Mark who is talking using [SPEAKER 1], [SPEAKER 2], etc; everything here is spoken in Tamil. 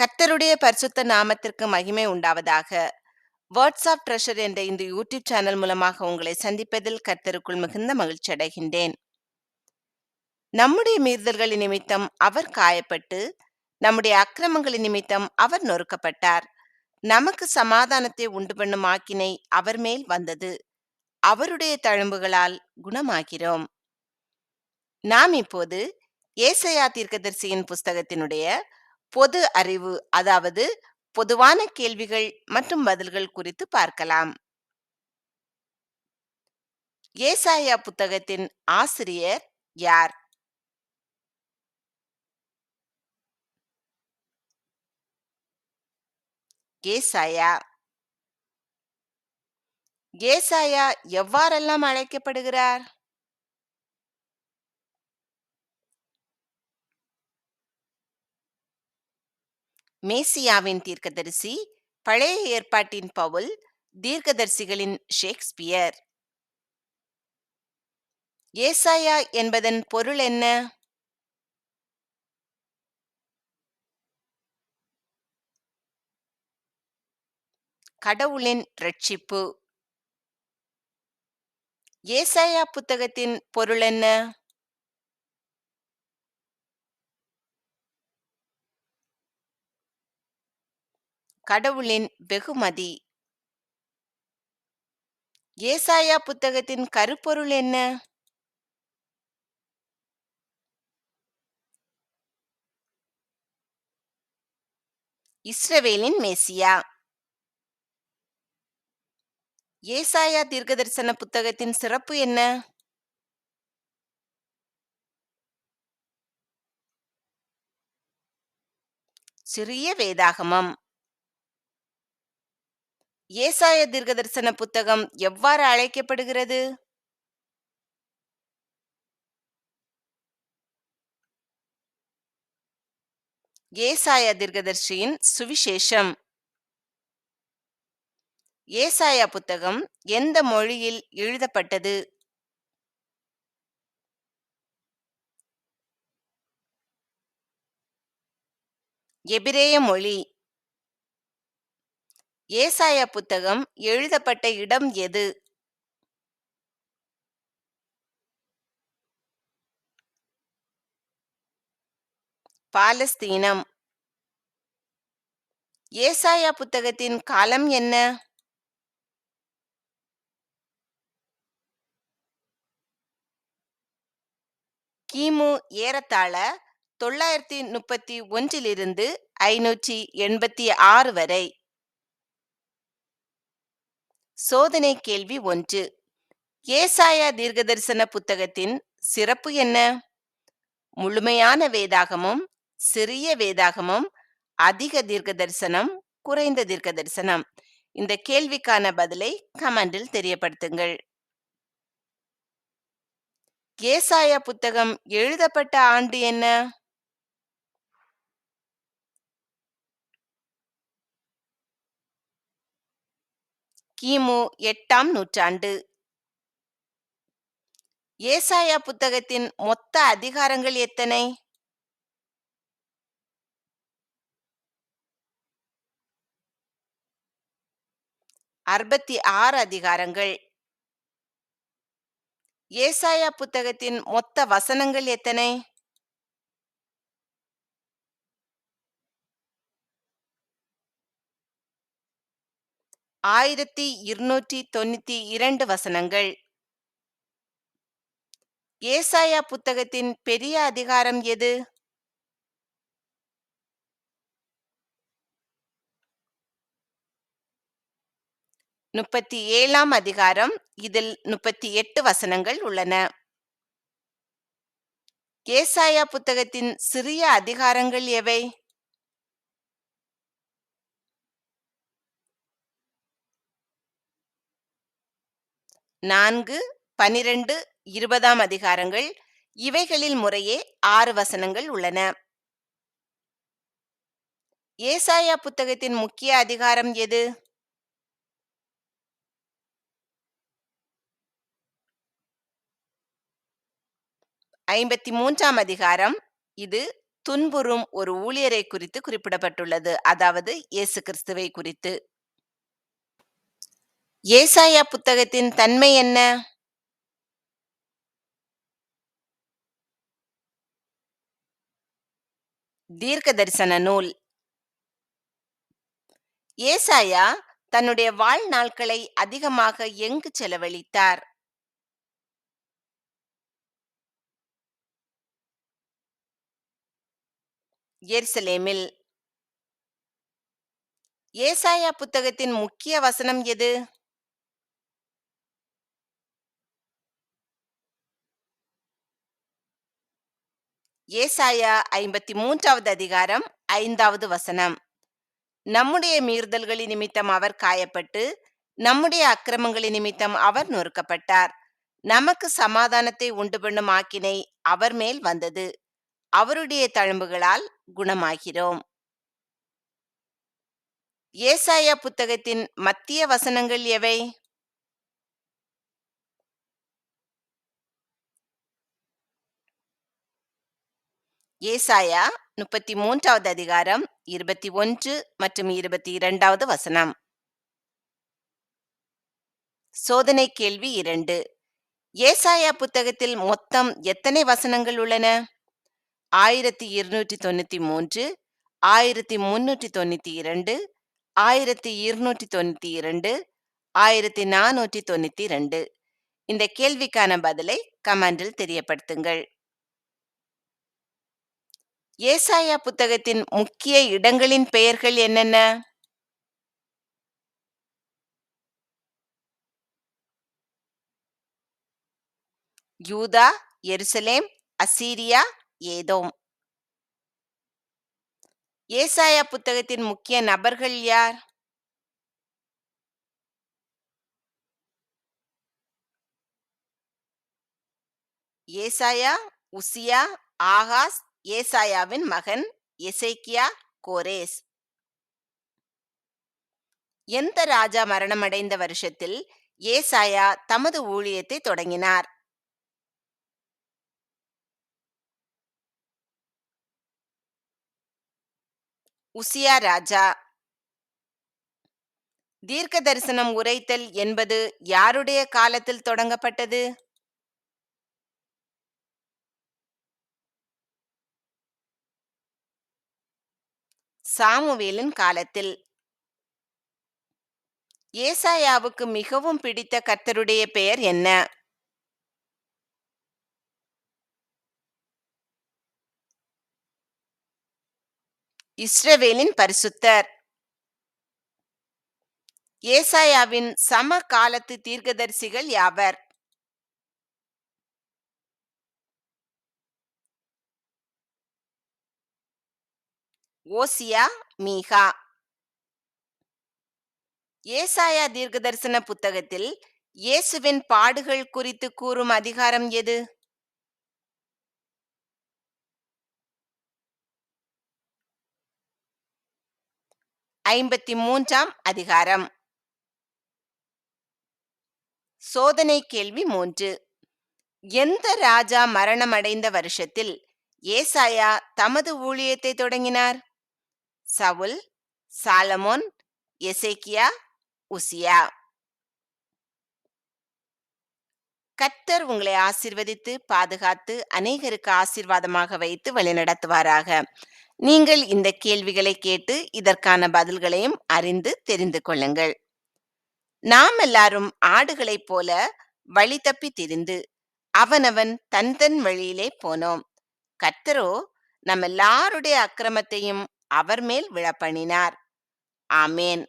[SPEAKER 1] கர்த்தருடைய பரிசுத்த நாமத்திற்கு மகிமை உண்டாவதாக. வேர்ட்ஸ் ஆஃப் ட்ரெஷர் என்ற இந்த யூடியூப் சேனல் மூலமாக உங்களை சந்திப்பதில் கர்த்தருக்குள் மிகுந்த மகிழ்ச்சி அடைகின்றேன். நம்முடைய மீறுதல்களின் நிமித்தம் அவர் காயப்பட்டு நம்முடைய அக்கிரமங்களின் நிமித்தம் அவர் நொறுக்கப்பட்டார். நமக்கு சமாதானத்தை உண்டு பண்ணும் ஆக்கினை அவர் மேல் வந்தது. அவருடைய தழும்புகளால் குணமாகிறோம். நாம் இப்போது ஏசையா தீர்க்கதரிசியின் புஸ்தகத்தினுடைய பொது அறிவு அதாவது பொதுவான கேள்விகள் மற்றும் பதில்கள் குறித்து பார்க்கலாம். ஏசாயா புத்தகத்தின் ஆசிரியர் யார்? ஏசாயா. ஏசாயா எவ்வாறெல்லாம் அழைக்கப்படுகிறார்? மேசியாவின் தீர்க்கதரிசி பழைய ஏற்பாட்டின் பவுல் தீர்க்கதரிசிகளின் ஷேக்ஸ்பியர். ஏசாயா என்பதன் பொருள் என்ன? கடவுளின் ரட்சிப்பு ஏசாயா புத்தகத்தின் பொருள் என்ன? கடவுளின் வெகுமதி. ஏசாயா புத்தகத்தின் கருப்பொருள் என்ன? இஸ்ரவேலின் மேசியா. ஏசாயா தீர்க்கதரிசன புத்தகத்தின் சிறப்பு என்ன? சிறிய வேதாகமம். ஏசாய தீர்க்கதரிசன புத்தகம் எவ்வாறு அழைக்கப்படுகிறது? ஏசாய தீர்க்கதர்ஷியின் சுவிசேஷம். ஏசாயா புத்தகம் எந்த மொழியில் எழுதப்பட்டது? எபிரேய மொழி ஏசாயா புத்தகம் எழுதப்பட்ட இடம் எது? பாலஸ்தீனம். ஏசாயா புத்தகத்தின் காலம் என்ன? கிமு ஏறத்தாழ தொள்ளாயிரத்தி முப்பத்தி ஒன்றிலிருந்து ஐநூற்றி எண்பத்தி ஆறு வரை. சோதனை கேள்வி ஒன்று. ஏசாயா தீர்க்கதரிசன புத்தகத்தின் சிறப்பு என்ன? முழுமையான வேதாகமும் சிறிய வேதாகமும் அதிக தீர்க்க தரிசனம் குறைந்த தீர்க்க தரிசனம் இந்த கேள்விக்கான பதிலை கமெண்டில் தெரியப்படுத்துங்கள். ஏசாயா புத்தகம் எழுதப்பட்ட ஆண்டு என்ன? கிமு எட்டாம் நூற்றாண்டு. ஏசாயா புத்தகத்தின் மொத்த அதிகாரங்கள் எத்தனை? அறுபத்தி ஆறு அதிகாரங்கள். ஏசாயா புத்தகத்தின் மொத்த வசனங்கள் எத்தனை? ஆயிரத்தி இருநூற்றி தொண்ணூத்தி இரண்டு வசனங்கள். ஏசாயா புத்தகத்தின் பெரிய அதிகாரம் எது? முப்பத்தி ஏழாம் அதிகாரம். இதில் முப்பத்தி எட்டு வசனங்கள் உள்ளன. ஏசாயா புத்தகத்தின் சிறிய அதிகாரங்கள் எவை? நான்கு பனிரெண்டு இருபதாம் அதிகாரங்கள். இவைகளில் முறையே ஆறு வசனங்கள் உள்ளன. ஏசாயா புத்தகத்தின் முக்கிய அதிகாரம் எது? ஐம்பத்தி மூன்றாம் அதிகாரம். இது துன்புறும் ஒரு ஊழியரை குறித்து குறிப்பிடப்பட்டுள்ளது. அதாவது இயேசு கிறிஸ்துவை குறித்து. ஏசாயா புத்தகத்தின் தன்மை என்ன? தீர்க்க தரிசன நூல். ஏசாயா தன்னுடைய வாழ்நாட்களை அதிகமாக எங்கு செலவழித்தார்? எருசலேமில். ஏசாயா புத்தகத்தின் முக்கிய வசனம் எது? ஏசாயா ஐம்பத்தி மூன்றாவது அதிகாரம் ஐந்தாவது வசனம். நம்முடைய மீறுதல்களின் நிமித்தம் அவர் காயப்பட்டு நம்முடைய அக்கிரமங்களின் நிமித்தம் அவர் நொறுக்கப்பட்டார். நமக்கு சமாதானத்தை உண்டு பண்ணும் ஆக்கினை அவர் மேல் வந்தது. அவருடைய தழும்புகளால் குணமாகிறோம். ஏசாயா புத்தகத்தின் மத்திய வசனங்கள் எவை? ஏசாயா முப்பத்தி மூன்றாவது அதிகாரம் இருபத்தி ஒன்று மற்றும் இருபத்தி இரண்டாவது வசனம். சோதனை கேள்வி இரண்டு. ஏசாயா புத்தகத்தில் மொத்தம் எத்தனை வசனங்கள் உள்ளன? ஆயிரத்தி இருநூற்றி தொண்ணூத்தி மூன்று ஆயிரத்தி முன்னூற்றி தொண்ணூத்தி இரண்டு ஆயிரத்தி இருநூற்றி தொண்ணூத்தி இரண்டு ஆயிரத்தி நானூற்றி தொண்ணூத்தி இரண்டு. இந்த கேள்விக்கான பதிலை கமெண்டில் தெரியப்படுத்துங்கள். ஏசாயா புத்தகத்தின் முக்கிய இடங்களின் பெயர்கள் என்னென்ன? யூதா எருசலேம் அசீரியா ஏதோம். ஏசாயா புத்தகத்தின் முக்கிய நபர்கள் யார்? ஏசாயா உசியா ஆகாஸ் ஏசாயாவின் மகன் எசேக்கியா கோரேஸ். எந்த ராஜா மரணமடைந்த வருஷத்தில் ஏசாயா தமது ஊழியத்தை தொடங்கினார்? உசியா ராஜா. தீர்க்க தரிசனம் உரைத்தல் என்பது யாருடைய காலத்தில் தொடங்கப்பட்டது? சாமுவேலின் காலத்தில். ஏசாயாவுக்கு மிகவும் பிடித்த கர்த்தருடைய பெயர் என்ன? இஸ்ரவேலின் பரிசுத்தர். ஏசாயாவின் சம காலத்து தீர்க்கதரிசிகள் யாவர்? ஓசியா மீகா ஏசாயா தீர்க்கதரிசன புத்தகத்தில் இயேசுவின் பாடுகள் குறித்து கூறும் அதிகாரம் எது? ஐம்பத்தி மூன்றாம் அதிகாரம். சோதனை கேள்வி மூன்று. எந்த ராஜா மரணமடைந்த வருஷத்தில் ஏசாயா தமது ஊழியத்தை தொடங்கினார்? சவுல் சாலமோன் எசேக்கியா உசியா கர்த்தர் உங்களை ஆசிர்வதித்து பாதுகாத்து அநேகருக்கு ஆசீர்வாதமாக வைத்து வழிநடத்துவாராக நீங்கள் இந்த கேள்விகளை கேட்டு இதற்கான பதில்களையும் அறிந்து தெரிந்து கொள்ளுங்கள். நாம் எல்லாரும் ஆடுகளைப் போல வழி தப்பி திரிந்து அவனவன் தன் தன் வழியிலே போனோம். கர்த்தரோ நம்ம எல்லாருடைய அக்கிரமத்தையும் அவர் மேல் விழப்பண்ணினார் ஆமேன்.